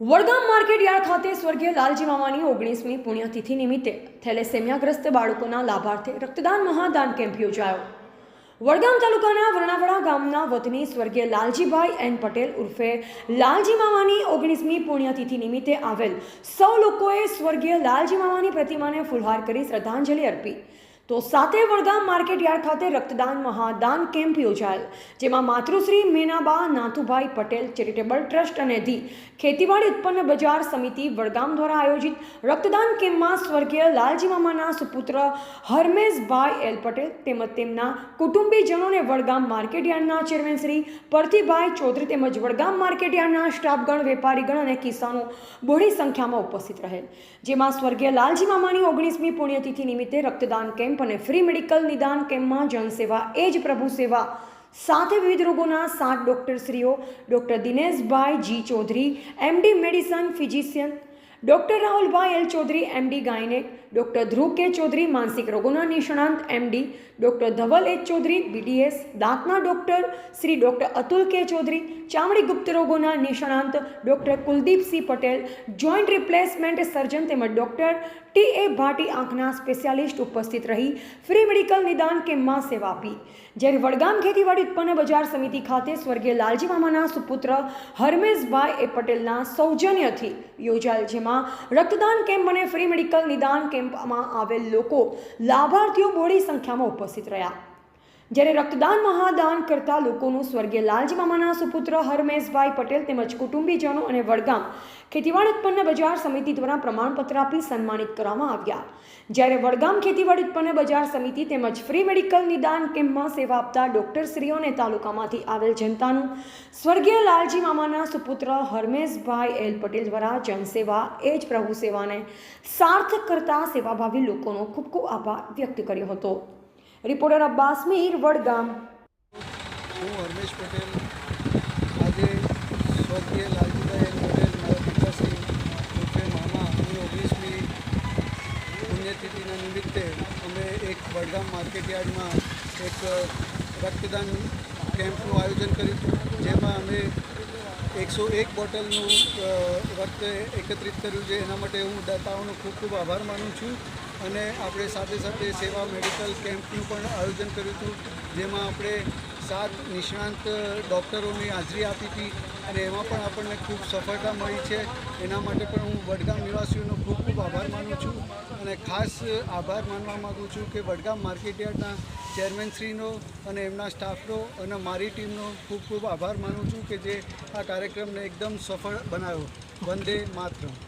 Vadgam market yard ખાતે સ્વર્ગીય લાલજી મામાની ઓગણીસમી પુણ્યતિથિ નિમિત્તે થેલેસેમિયાગ્રસ્ત બાળકોના લાભાર્થે રક્તદાન મહાદાન કેમ્પ યોજાયો. વડગામ તાલુકાના વર્ણાવડા ગામના વતની સ્વર્ગીય લાલજીભાઈ એન પટેલ ઉર્ફે લાલજી મામાની ઓગણીસમી પુણ્યતિથિ નિમિત્તે આવેલ સૌ લોકોએ સ્વર્ગીય લાલજી મામાની પ્રતિમાને ફુલહાર કરી શ્રદ્ધાંજલિ અર્પી. તો સાથે વડગામ માર્કેટયાર્ડ ખાતે રક્તદાન મહાદાન કેમ્પ યોજાયેલ, જેમાં માતૃશ્રી મેનાબા નાથુભાઈ પટેલ ચેરિટેબલ ટ્રસ્ટ અને ધી ખેતીવાડી ઉત્પન્ન બજાર સમિતિ વડગામ દ્વારા આયોજિત રક્તદાન કેમ્પમાં સ્વર્ગીય લાલજી મામાના સુપુત્ર હરમેશભાઈ એલ પટેલ તેમજ તેમના કુટુંબીજનોને વડગામ માર્કેટયાર્ડના ચેરમેન શ્રી પરથીભાઈ ચૌધરી તેમજ વડગામ માર્કેટયાર્ડના સ્ટાફગણ, વેપારીગણ અને કિસાનો બહોળી સંખ્યામાં ઉપસ્થિત રહેલ, જેમાં સ્વર્ગીય લાલજી મામાની ઓગણીસમી પુણ્યતિથિ નિમિત્તે રક્તદાન કેમ્પ અને ફ્રી મેડિકલ નિદાન કેમ્પમાં જનસેવા, એ જ પ્રભુ સેવા. સાથે વિવિધ રોગોના સાત ડૉક્ટરશ્રીઓ, doctor Dineshbhai G Chaudhary MD medicine physician doctor Rahulbhai L Chaudhary MD gynaec doctor Dhruv K Chaudhary માનસિક રોગોના નિષ્ણાંત MD doctor Dhaval H Chaudhary BDS દાંતના doctor Shri doctor Atul K Chaudhary ચામડી ગુપ્ત રોગોના નિષ્ણાંત doctor Kuldeepsinh Patel joint replacement surgeon તેમજ doctor T એ ભાટી આંખના specialist ઉપસ્થિત રહી ફ્રી મેડિકલ નિદાન કેમ્પમાં સેવા આપી. જ્યારે વડગામ ખેતીવાડી ઉત્પન્ન બજાર સમિતિ ખાતે સ્વર્ગીય લાલજી મામાના સુપુત્ર હરમેશભાઈ એ પટેલના સૌજન્યથી યોજાયેલ જેમાં રક્તદાન કેમ્પ અને ફ્રી મેડિકલ નિદાન કેમ્પમાં આવેલ લોકો લાભાર્થીઓ મોડી સંખ્યામાં ઉપસ્થિત રહ્યા. જ્યારે રક્તદાન મહાદાન કરતા લોકોનું સ્વર્ગીય લાલજી મામાના સુપુત્ર હરમેશભાઈ પટેલ તેમજ કુટુંબીજનો અને વડગામ ખેતીવાડી ઉત્પન્ન બજાર સમિતિ દ્વારા પ્રમાણપત્ર આપી સન્માનિત કરવામાં આવ્યા. જ્યારે વડગામ ખેતીવાડી ઉત્પન્ન બજાર સમિતિ તેમજ ફ્રી મેડિકલ નિદાન કેમ્પમાં સેવા આપતા ડોક્ટરશ્રીઓ અને તાલુકામાંથી આવેલ જનતાનું સ્વર્ગીય લાલજી મામાના સુપુત્ર હરમેશભાઈ એલ પટેલ દ્વારા જનસેવા, એ જ પ્રભુ સેવાને સાર્થક કરતા સેવાભાવી લોકોનો ખૂબ ખૂબ આભાર વ્યક્ત કર્યો હતો. રિપોર્ટર અબ્બાસ મીર વડગામ. હું હરમેશ પટેલ. આજે સ્વર્ગીય લાલજીભાઈ પટેલ, મારા પિતાશ્રી ઉર્ફે મામાની ઓગણીસમી પુણ્યતિથિના નિમિત્તે અમે એક વડગામ માર્કેટ યાર્ડમાં એક રક્તદાન કેમ્પનું આયોજન કર્યું. જેમાં અમે એકસો એક બોટલનું રક્ત એકત્રિત કર્યું છે. એના માટે હું દાતાઓનો ખૂબ ખૂબ આભાર માનું છું. અને આપણે સાથે સાથે સેવા મેડિકલ કેમ્પનું પણ આયોજન કર્યું હતું, જેમાં આપણે સાત નિષ્ણાંત ડૉક્ટરોની હાજરી આપી હતી અને એમાં પણ આપણને ખૂબ સફળતા મળી છે. એના માટે પણ હું વડગામ નિવાસીઓનો ખૂબ ખૂબ આભાર માનું છું અને ખાસ આભાર માનવા માગું છું કે વડગામ માર્કેટયાર્ડના ચેરમેનશ્રીનો અને એમના સ્ટાફનો અને મારી ટીમનો ખૂબ ખૂબ આભાર માનું છું કે જે આ કાર્યક્રમને એકદમ સફળ બનાવ્યો. વંદે માતરમ.